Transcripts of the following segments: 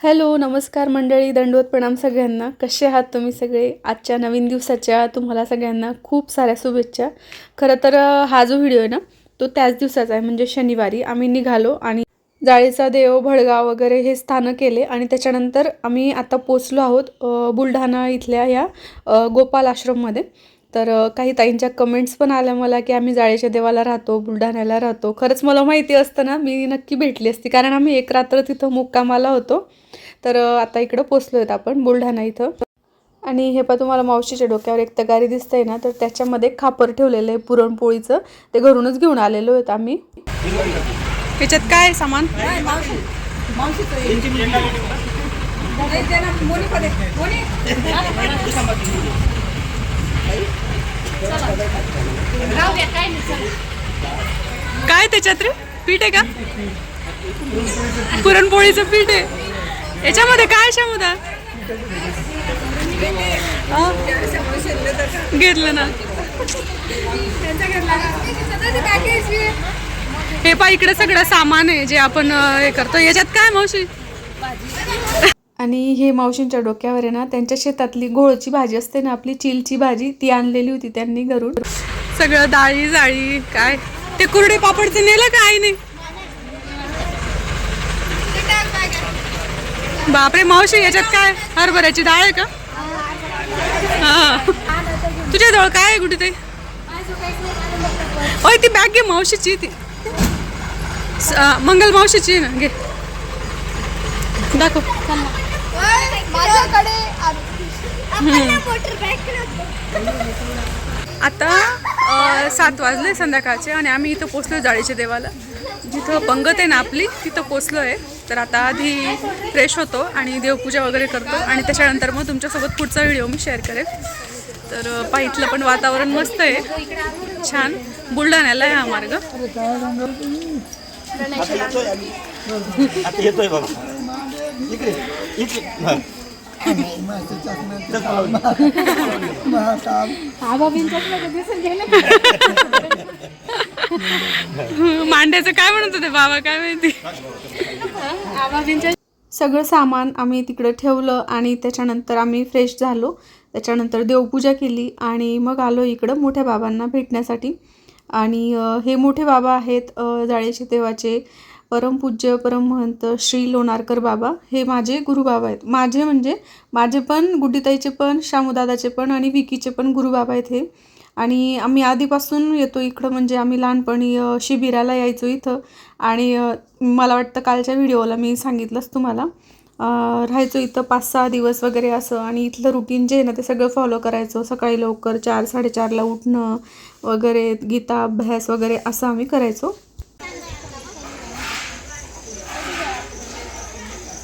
Hello नमस्कार मंडळी दंडवत प्रणाम सगळ्यांना. कसे आहात तुम्ही सगळे? आजच्या नवीन दिवसाच्या तुम्हाला सगळ्यांना खूप साऱ्या शुभेच्छा. खरं तर हा जो व्हिडिओ आहे ना तो त्याच दिवसाचा आहे म्हणजे शनिवारी. आम्ही निघालो आणि जाळीचा देव भडगाव वगैरे हे स्थानं केले आणि त्याच्यानंतर आम्ही आता पोचलो आहोत बुलढाणा इथल्या या गोपाल आश्रममध्ये. तर काही ताईंच्या कमेंट्स पण आल्या मला की आम्ही जाळेच्या देवाला राहतो बुलढाण्याला राहतो. खरंच मला माहिती असतं ना मी नक्की भेटली असती. कारण आम्ही एक रात्र तिथं मुक्कामाला होतो. तर आता इकडं पोचलो आहेत आपण बुलढाणा इथं. आणि हे पण तुम्हाला मावशीच्या डोक्यावर एक तगारी दिसतंय ना तर त्याच्यामध्ये खापर ठेवलेलं आहे पुरणपोळीचं. ते घरूनच घेऊन आलेलो आहेत आम्ही. त्याच्यात काय सामान? काय त्याच्यात रे? पीठ आहे का? पुरणपोळीचं पीठ आहे. याच्यामध्ये काय शामुदा घेतलं ना. हे पा इकडे सगळं सामान आहे जे आपण हे करतो. याच्यात काय मावशी? आणि हे मावशींच्या डोक्यावर आहे ना त्यांच्या शेतातली घोळची भाजी असते ना आपली चिलची भाजी ती आणलेली होती त्यांनी घरून. सगळं डाळी जाळी काय? ते कुरडे पापडचे नेलं का आई नाही बापरे मावशी याच्यात काय? हरभऱ्याची डाळ आहे का? हा. तुझ्याजवळ काय आहे कुठे ते ओय ती बॅग घे मावशीची ती. मंगल मावशीची ना घे. दाखव. आता सात वाजले संध्याकाळचे आणि आम्ही इथं पोचलो जाळीच्या देवाला. जिथं पंगत आहे ना आपली तिथं पोचलो आहे तर आता आधी फ्रेश होतो आणि देवपूजा वगैरे करतो आणि त्याच्यानंतर मग तुमच्यासोबत पुढचा व्हिडिओ मी शेअर करेन. तर पाहितलं इथलं पण वातावरण मस्त आहे. छान. बुलढाण्याला आहे हा मार्ग. येतोय मांड्याचं काय म्हणत होते बाबा? काय माहिती? सगळं सामान आम्ही तिकडं ठेवलं आणि त्याच्यानंतर आम्ही फ्रेश झालो. त्याच्यानंतर देवपूजा केली आणि मग आलो इकडं मोठ्या बाबांना भेटण्यासाठी. आणि हे मोठे बाबा आहेत जाळेचे देवाचे परमपूज्य परमहंत श्री लोणारकर बाबा हे माझे गुरुबाबा आहेत. माझे म्हणजे माझे पण गुड्डीताईचे पण श्यामूदादाचे पण आणि विकीचे पण गुरुबाबा आहेत हे. आणि आम्ही आधीपासून येतो इकडं म्हणजे आम्ही लहानपणी शिबिराला यायचो इथं. आणि मला वाटतं कालच्या व्हिडिओला मी सांगितलंच तुम्हाला. राहायचो इथं पाच सहा दिवस वगैरे असं आणि इथलं रुटीन जे आहे ना ते सगळं फॉलो करायचो. सकाळी लवकर चार साडेचारला उठणं वगैरे गीता अभ्यास वगैरे असं आम्ही करायचो.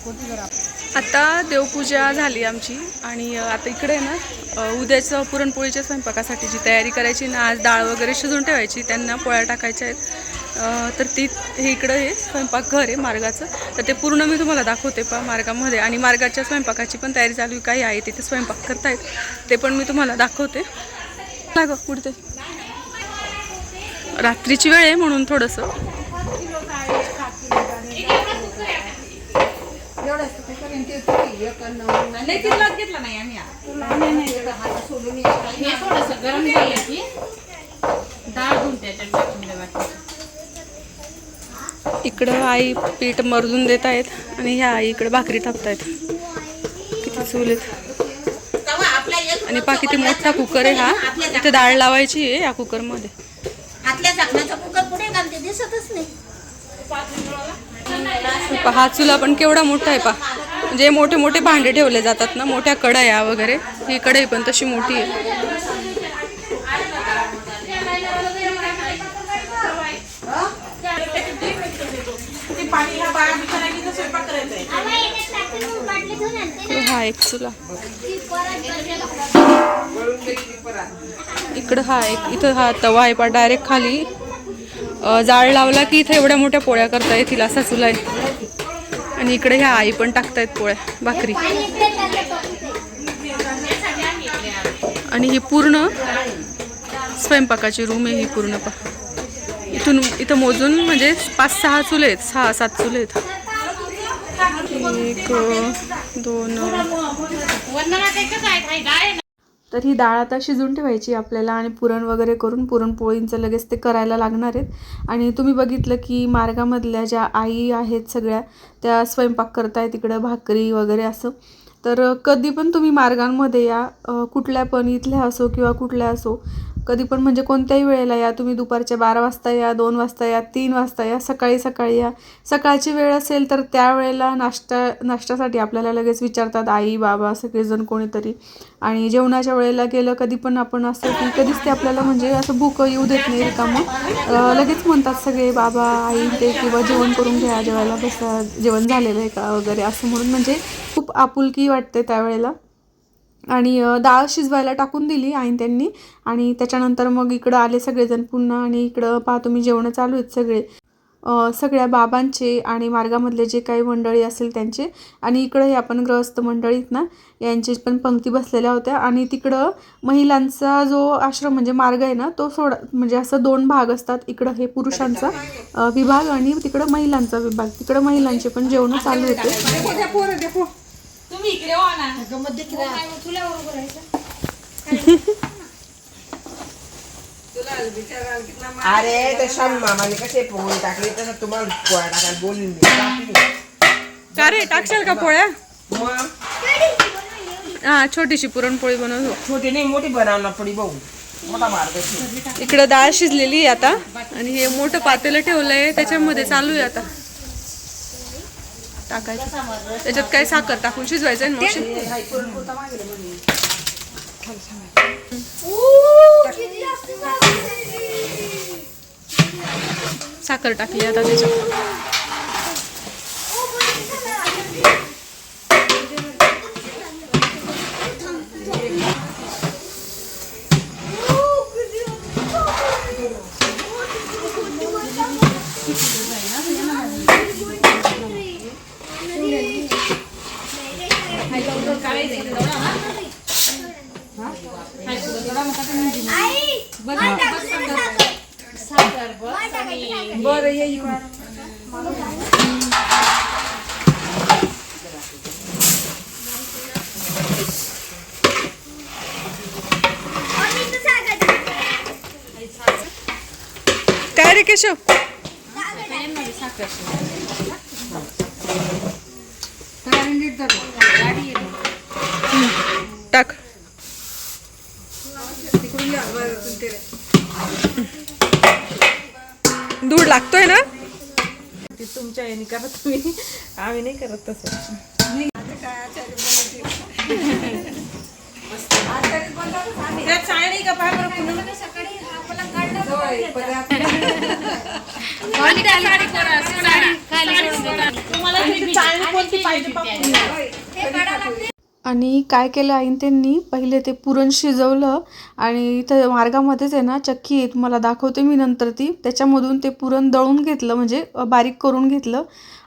आता देवपूजा झाली आमची आणि आता इकडे आहे ना उद्याचं पुरणपोळीच्या स्वयंपाकासाठी जी तयारी करायची ना आज डाळ वगैरे शिजून ठेवायची त्यांना पोळ्या टाकायच्या आहेत. तर ती हे इकडं हे स्वयंपाकघर आहे मार्गाचं. तर ते पूर्ण मी तुम्हाला दाखवते पा मार्गामध्ये. आणि मार्गाच्या स्वयंपाकाची पण तयारी चालू आहे. काही आहे तिथे स्वयंपाक करतायत. ते पण मी तुम्हाला दाखवते. ना गं पुढते रात्रीची वेळ आहे म्हणून थोडंसं. गरम झालं की डाळ धुवून त्याच्यात टाकून द्यावा इकडं आई पीठ मरजून देत आहेत आणि ह्या आई इकडे भाकरी थापतायत. किती चुलीत. आणि पा किती मोठा कुकर आहे हा. इथे डाळ लावायची आहे या कुकरमध्ये. आतल्या झाकणाचा कुकर पुढे घालते दिसतच नाही. पहा हा चुला पण केवढा मोठा आहे पा म्हणजे मोठे मोठे भांडे ठेवले जातात ना मोठ्या कढया वगैरे. ही कढई पण तशी मोठी आहे. हा एक चुला. इकडं हा एक इथं हा तवा आहे पा डायरेक्ट खाली. जाळ लावला की इथं एवढ्या मोठ्या पोळ्या करता येतील असा चुला आहे. आणि इकडे ह्या आई पण टाकतायत पोळ्या भाकरी. आणि ही पूर्ण स्वयंपाकाची रूम आहे ही पूर्ण पा इथून इथं मोजून म्हणजे पाच सहा चुले आहेत सहा सात चुले आहेत. एक दोन तर ही डाळ आता शिजून ठेवायची आपल्याला आणि पुरण वगैरे करून पुरणपोळींचं लगेच ते करायला लागणार आहेत. आणि तुम्ही बघितलं की मार्गामधल्या ज्या आई आहेत सगळ्या त्या स्वयंपाक करताय तिकडं भाकरी वगैरे असं. तर कधी पण तुम्ही मार्गांमध्ये या कुठल्या पण इथल्या असो किंवा कुठल्या असो कधी पण म्हणजे कोणत्याही वेळेला या तुम्ही दुपारच्या बारा वाजता या दोन वाजता या तीन वाजता या सकाळी सकाळी या. सकाळची वेळ असेल तर त्यावेळेला नाश्ता नाश्त्यासाठी आपल्याला लगेच विचारतात आई बाबा सगळेजण कोणीतरी. आणि जेवणाच्या वेळेला गेलं कधी पण आपण असं की कधीच ते आपल्याला म्हणजे असं भूक येऊ देत नाही रिकामं. लगेच म्हणतात सगळे बाबा आई ते किंवा जेवण करून घ्या जेवायला बसा जेवण झालेलं आहे का? वगैरे असं म्हणून म्हणजे खूप आपुलकी वाटते त्यावेळेला. आणि डाळ शिजवायला टाकून दिली आईन त्यांनी आणि त्याच्यानंतर मग इकडं आले सगळेजण पुन्हा आणि इकडं पाहतो मी जेवणं चालू आहेत सगळे सगळ्या बाबांचे आणि मार्गामधले जे काही मंडळी असेल त्यांचे आणि इकडं हे आपण ग्रहस्थ मंडळीत ना यांचे पण पंक्ती बसलेल्या होत्या आणि तिकडं महिलांचा जो आश्रम म्हणजे मार्ग आहे ना तो सोडा म्हणजे असं दोन भाग असतात इकडं हे पुरुषांचा विभाग आणि तिकडं महिलांचा विभाग तिकडं महिलांचे पण जेवणं चालू होते तुम्ही इकडे हो ना. अरे ते शाम मामाने कसे पोळी टाकली तसं तुम्हाला पोळ्या टाकायला मी. टाकली. का रे टाकशाल का पोळ्या? मग? हा छोटीशी पुरणपोळी बनवतो. छोटी नाही मोठी बनवणार पडी भाऊ मोठा मार्ग इकडं डाळ शिजलेली आहे आता. आणि हे मोठं पातेलं ठेवलंय त्याच्यामध्ये चालू आहे आता. टाकायचं. त्याच्यात काय साखर टाकून शिजवायचं आहे ना? साखर टाकली आता त्याच्यात बरं ये इकडं. काय रे केशव. टाक. दूध लागतोय ना? ते तुमच्या याने करा तुम्ही. आम्ही नाही करत तसं. चाळ नाही का पाहा बरं पुन्हा. तुम्हाला ती चाळणी कोणती पाहिजे पाहा पुन्हा. आणि काय केलं आईन त्यांनी? पहिले ते पुरण शिजवलं आणि इथं मार्गामध्येच आहे ना चक्की आहे तुम्हाला दाखवते मी नंतर ती. त्याच्यामधून ते पुरण दळून घेतलं म्हणजे बारीक करून घेतलं.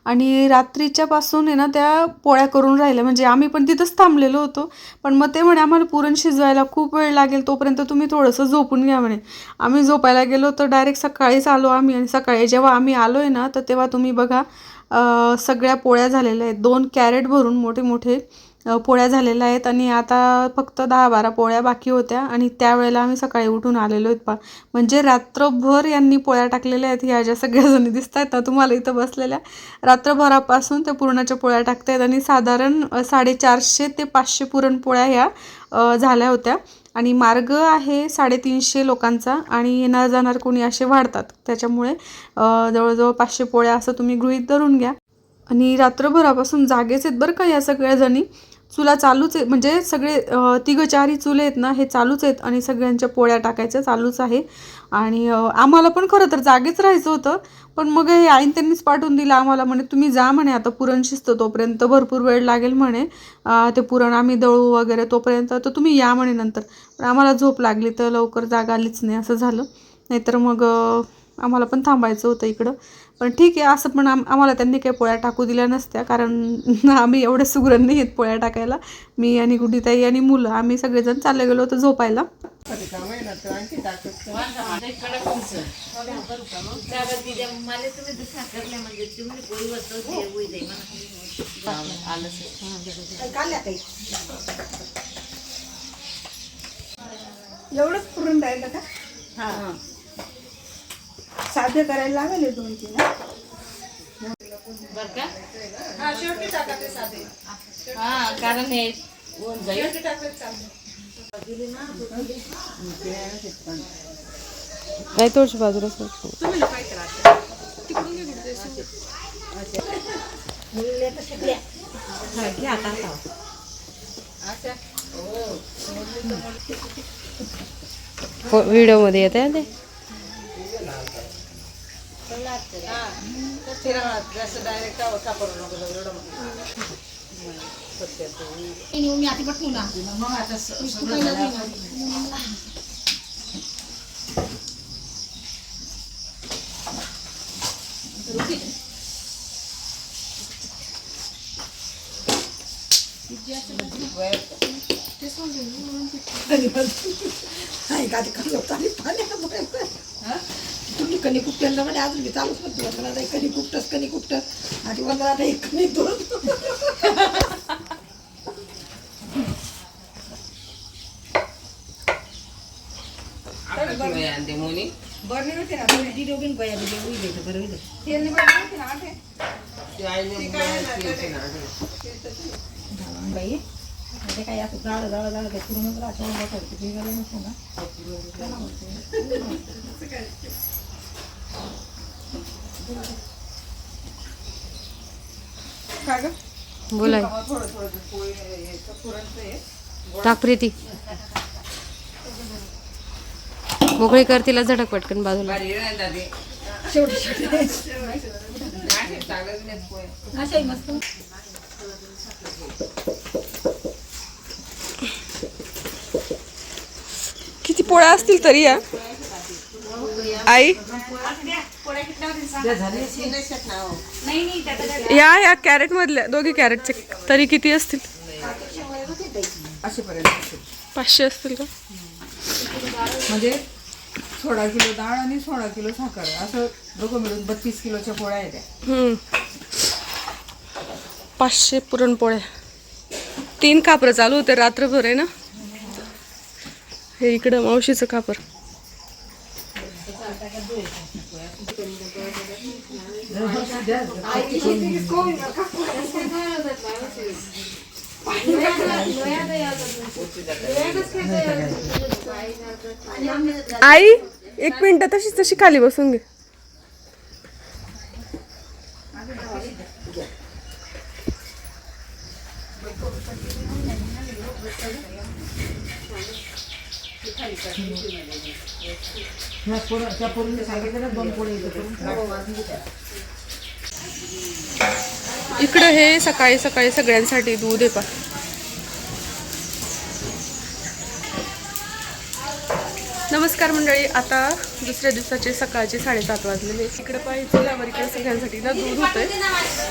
आणि रात्रीच्या पासून आहे ना त्या पोळ्या करून राहिल्या. म्हणजे आम्ही पण तिथंच थांबलेलो होतो. पण मग ते म्हणे आम्हाला पुरण शिजवायला खूप वेळ लागेल तोपर्यंत तुम्ही थोडंसं झोपून घ्या म्हणे. आम्ही झोपायला गेलो तर डायरेक्ट सकाळीच आलो आम्ही. आणि सकाळी जेव्हा आम्ही आलो आहे ना तर तेव्हा तुम्ही बघा सगळ्या पोळ्या झालेल्या आहेत. दोन कॅरेट भरून मोठे मोठे पोळ्या झालेल्या आहेत आणि आता फक्त दहा बारा पोळ्या बाकी होत्या आणि त्यावेळेला आम्ही सकाळी उठून आलेलो आहेत पा म्हणजे रात्रभर यांनी पोळ्या टाकलेल्या आहेत ह्या ज्या सगळ्याजणी दिसत आहेत ना तुम्हाला इथं बसलेल्या. रात्रभरापासून त्या पुरणाच्या पोळ्या टाकतायत आणि साधारण साडेचारशे ते पाचशे पुरणपोळ्या ह्या झाल्या होत्या. आणि मार्ग आहे साडेतीनशे लोकांचा आणि येणार जाणार कोणी असे वाढतात. त्याच्यामुळे जवळजवळ पाचशे पोळ्या असं तुम्ही गृहीत धरून घ्या. आणि रात्रभरापासून जागेच आहेत बरं का या सगळ्या जणी चुला चालूच आहे म्हणजे सगळे तिघं चारही चुले आहेत ना हे चालूच आहेत आणि सगळ्यांच्या पोळ्या टाकायच्या चालूच आहे. आणि आम्हाला पण खरं तर जागेच राहायचं होतं पण मग हे आईन त्यांनीच पाठवून दिलं आम्हाला म्हणे तुम्ही जा म्हणे आता पुरण शिजतं तोपर्यंत भरपूर वेळ लागेल म्हणे ते पुरण आम्ही दळू वगैरे तोपर्यंत तर तुम्ही या म्हणे नंतर. पण आम्हाला झोप लागली तर लवकर जाग आलीच नाही असं झालं. नाहीतर मग आम्हाला पण थांबायचं होतं इकडं. पण ठीक आहे असं पण आम आम्हाला त्यांनी काही पोळ्या टाकू दिल्या नसत्या कारण आम्ही एवढे सुगरण नाही आहेत पोळ्या टाकायला. मी आणि गुड्डीताई आणि मुलं आम्ही सगळेजण चालले गेलो होतो झोपायला. एवढंच पुरून राहिलं का? हा. साधे करायला लागेल दोन तीन हा? हा कारण हे नाही तोच बाजूला व्हिडिओमध्ये येत आहे ते? मी आधी पटवून आणते मग मग आता स- सगळं झाल्यावर- नाही का ते खाल्लं होतं आणि पाण्यात हा? तुम्ही कणी कुठलं म्हणजे अजून मी चालूच म्हणतो नाही कणी कुठतंच कणी कुठं. आणि मला नाही कणी दोन. बरं होते ना थोडी दोघीन बया दिली उई द्यायचं बरं होईल. तेल होते ना आठे. बाई ते काय असं जाळ जाळ जाळ काय करूनच राहतो बसायचं ते बिघडलं नसतं ना काय ग? बोलाय टाक प्रीती. मोकळी कर तिला झटक पटकन बाजूला. शेवटी शेवटी. अशाही मस्त. पोळ्या असतील तरी या. आई? या या कॅरेट मधल्या दोघी कॅरेटचे. तरी किती असतील? पाचशे असतील का? म्हणजे सोळा किलो डाळ आणि सोळा किलो साखर. असं दोघं मिळून बत्तीस किलोच्या पोळ्या आहेत त्या. हम्म. पाचशे पुरणपोळ्या. तीन कापरं चालू होते रात्रभर आहे ना? हे इकडं मावशीचं कापर आई एक मिनिट तशीच तशी खाली बसून घे. इकडं हे सकाळी सकाळी सगळ्यांसाठी दूध आहे पा. नमस्कार मंडळी आता दुसऱ्या दिवसाचे सकाळचे साडेसात वाजलेले. इकडे पाहिजे चुल्यावर इकडे सगळ्यांसाठी ना दूध होतंय.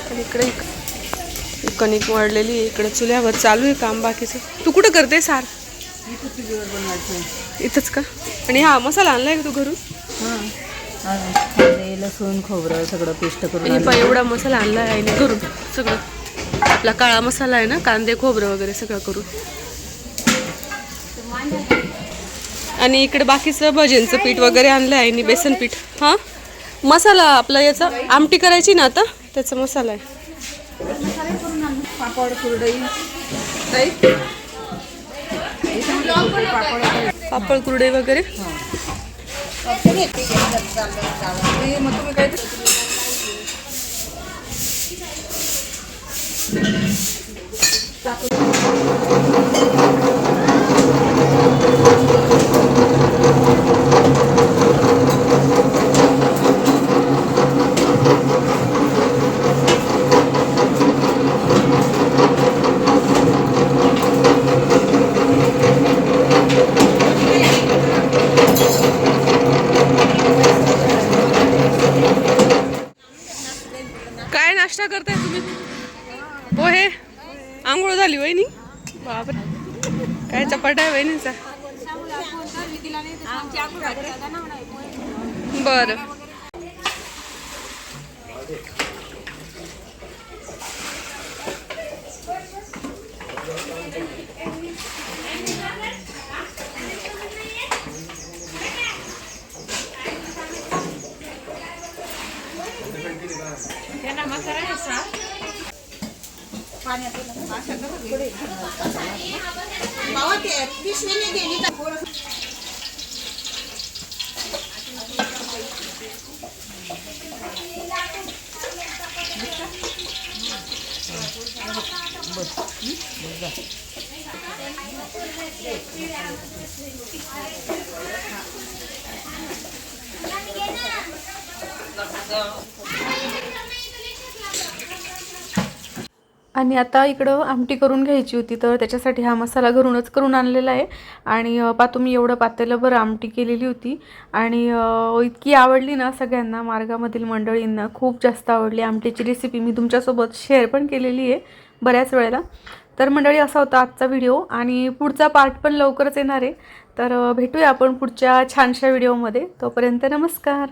आणि इकडे इक- कणिक वाढलेली इकडे चुल्यावर चालू आहे काम बाकीचं. तू कुठं करते सार? इथंच का? आणि हा मसाला आणलाय का तू घरून? कांदे लसूण खोबरं सगळं पेस्ट करून एवढा मसाला आणला आहे आणि करून सगळं. आपला काळा मसाला आहे ना कांदे खोबरं वगैरे सगळं करून. आणि इकडे बाकीचं भजींचं पीठ वगैरे आणलं आहे आणि बेसन पीठ. हां? मसाला आपला याचा आमटी करायची ना आता? त्याचा मसाला आहे. पापड कुरडई. ताई? तुम्ही काय टाकून नाश्ता करताय तुम्ही? हो, पोहे आंघोळ झाली वहिनी. बापर. काय चपाटा आहे वहिनीचा? बरं. मावा ते पिशवीने गेली का आणि आता इकडं आमटी करून घ्यायची होती तर त्याच्यासाठी हा मसाला घरूनच करून आणलेला आहे. आणि अ, पा तुम्ही एवढं पातेलं बरं आमटी केलेली होती. आणि इतकी आवडली ना सगळ्यांना मार्गामधील मंडळींना खूप जास्त आवडली. आमटीची रेसिपी मी तुमच्यासोबत शेअर पण केलेली आहे बऱ्याच वेळेला. तर मंडळी असा होता आजचा व्हिडिओ आणि पुढचा पार्ट पण लवकरच येणार आहे. तर भेटूया आपण पुढच्या छानशा व्हिडिओमध्ये तोपर्यंत नमस्कार.